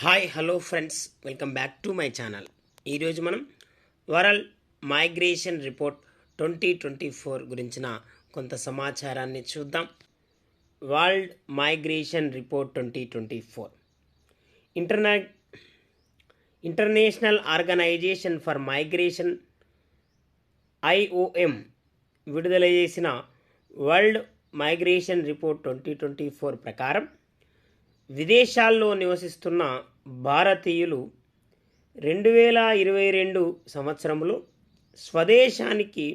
Hi hello friends welcome back to my channel ఈరోజు మనం world migration report twenty twenty four గురించిన కొంత సమాచారాన్ని చూద్దాం. World migration report twenty twenty four. ఇంటర్నా international organization for migration IOM విడుదల చేసిన world migration report twenty twenty four ప్రకారం విదేశాల్లో నివసిస్తున్న భారతీయులు రెండు వేల ఇరవై రెండు సంవత్సరంలో స్వదేశానికి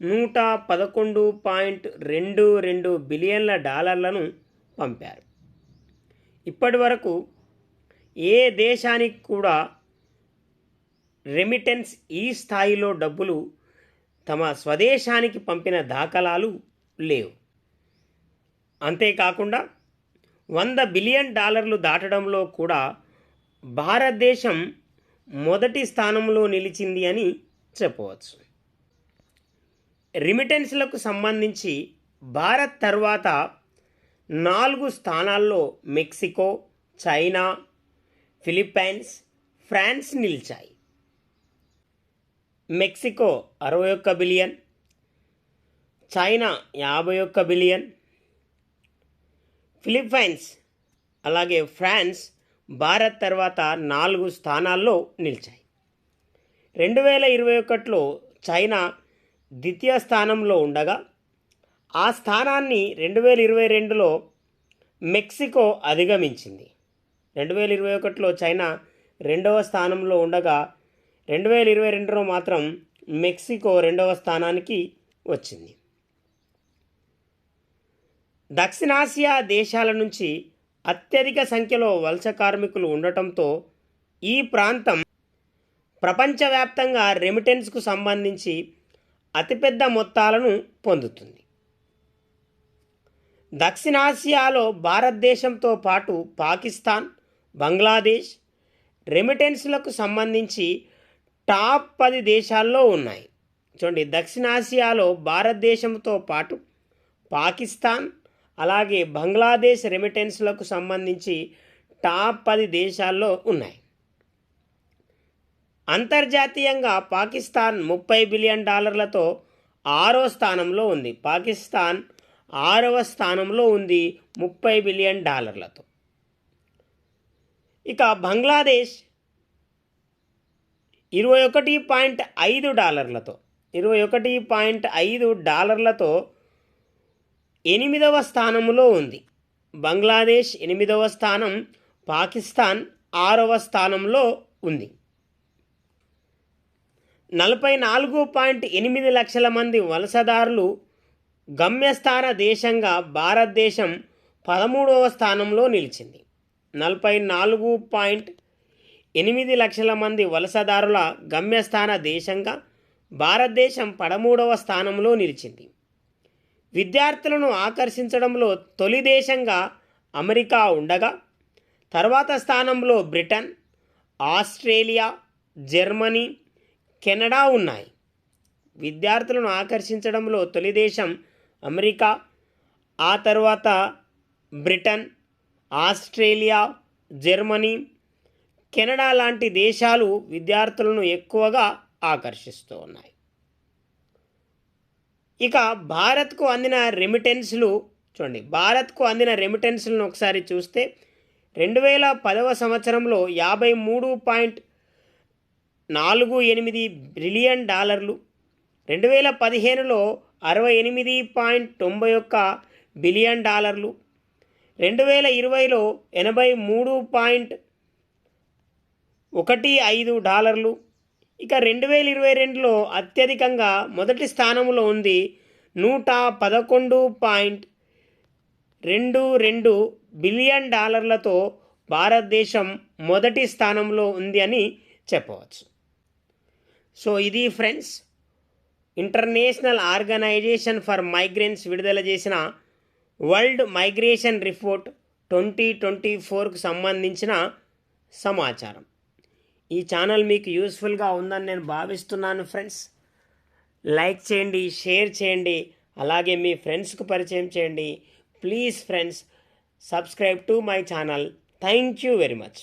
నూట పదకొండు పాయింట్ రెండు రెండు బిలియన్ల డాలర్లను పంపారు. ఇప్పటి వరకు ఏ దేశానికి కూడా రెమిటెన్స్ ఈ స్థాయిలో డబ్బులు తమ స్వదేశానికి పంపిన దాఖలాలు లేవు. అంతేకాకుండా వంద బిలియన్ డాలర్లు దాటడంలో కూడా భారతదేశం మొదటి స్థానంలో నిలిచింది అని చెప్పవచ్చు. రిమిటెన్స్లకు సంబంధించి భారత్ తర్వాత నాలుగు స్థానాల్లో మెక్సికో చైనా ఫిలిప్పైన్స్ ఫ్రాన్స్ నిలిచాయి. మెక్సికో అరవై ఒక్క బిలియన్ చైనా యాభై ఒక్క బిలియన్ ఫిలిప్పైన్స్ అలాగే ఫ్రాన్స్ భారత్ తర్వాత నాలుగు స్థానాల్లో నిలిచాయి. రెండు వేల ఇరవై ఒకటిలో చైనా ద్వితీయ స్థానంలో ఉండగా ఆ స్థానాన్ని రెండు వేల ఇరవై రెండులో మెక్సికో అధిగమించింది. రెండు వేల ఇరవై ఒకటిలో చైనా రెండవ స్థానంలో ఉండగా రెండు వేల ఇరవై రెండులో మాత్రం మెక్సికో రెండవ స్థానానికి వచ్చింది. దక్షిణాసియా దేశాల నుంచి అత్యధిక సంఖ్యలో వలస కార్మికులు ఉండటంతో ఈ ప్రాంతం ప్రపంచవ్యాప్తంగా రెమిటెన్స్కు సంబంధించి అతిపెద్ద మొత్తాలను పొందుతుంది. దక్షిణాసియాలో భారతదేశంతో పాటు పాకిస్తాన్ బంగ్లాదేశ్ రెమిటెన్స్లకు సంబంధించి టాప్ పది దేశాల్లో ఉన్నాయి. చూడండి దక్షిణాసియాలో భారతదేశంతో పాటు పాకిస్తాన్ అలాగే బంగ్లాదేశ్ రెమిటెన్స్లకు సంబంధించి టాప్ పది దేశాల్లో ఉన్నాయి. అంతర్జాతీయంగా పాకిస్తాన్ ముప్పై బిలియన్ డాలర్లతో ఆరో స్థానంలో ఉంది. పాకిస్తాన్ ఆరవ స్థానంలో ఉంది ముప్పై బిలియన్ డాలర్లతో. ఇక బంగ్లాదేశ్ ఇరవై ఒకటి పాయింట్ ఐదు డాలర్లతో ఇరవై ఒకటి పాయింట్ ఐదు డాలర్లతో ఎనిమిదవ స్థానంలో ఉంది. బంగ్లాదేశ్ ఎనిమిదవ స్థానం పాకిస్తాన్ ఆరవ స్థానంలో ఉంది. నలభై నాలుగు పాయింట్ ఎనిమిది లక్షల మంది వలసదారులు గమ్యస్థాన దేశంగా భారతదేశం పదమూడవ స్థానంలో నిలిచింది. నలభై నాలుగు పాయింట్ ఎనిమిది లక్షల మంది వలసదారుల గమ్యస్థాన దేశంగా భారతదేశం పదమూడవ స్థానంలో నిలిచింది. విద్యార్థులను ఆకర్షించడంలో తొలి దేశంగా అమెరికా ఉండగా తర్వాత స్థానంలో బ్రిటన్ ఆస్ట్రేలియా జర్మనీ కెనడా ఉన్నాయి. విద్యార్థులను ఆకర్షించడంలో తొలి దేశం అమెరికా ఆ తర్వాత బ్రిటన్ ఆస్ట్రేలియా జర్మనీ కెనడా లాంటి దేశాలు విద్యార్థులను ఎక్కువగా ఆకర్షిస్తూ ఉన్నాయి. ఇక భారత్కు అందిన రెమిటెన్స్లు చూడండి. భారత్కు అందిన రెమిటెన్స్లను ఒకసారి చూస్తే రెండు వేల పదవ సంవత్సరంలో యాభై మూడు పాయింట్ నాలుగు ఎనిమిది బిలియన్ డాలర్లు రెండు వేల పదిహేనులో అరవై ఎనిమిది పాయింట్ తొంభై ఒక్క బిలియన్ డాలర్లు రెండు వేల ఇరవైలో ఎనభై మూడు పాయింట్ ఒకటి ఐదు డాలర్లు ఇక రెండు వేల ఇరవై రెండులో అత్యధికంగా మొదటి స్థానంలో ఉంది నూట పదకొండు పాయింట్ రెండు రెండు బిలియన్ డాలర్లతో భారతదేశం మొదటి స్థానంలో ఉంది అని చెప్పవచ్చు. సో ఇది friends international organization for migrants విడుదల చేసిన world migration report twenty twenty ఫోర్కు సంబంధించిన సమాచారం. ఈ ఛానల్ మీకు యూస్ఫుల్గా ఉందని నేను భావిస్తున్నాను ఫ్రెండ్స్. లైక్ చేయండి షేర్ చేయండి అలాగే మీ ఫ్రెండ్స్కు పరిచయం చేయండి. Please friends subscribe to my channel. Thank you very much.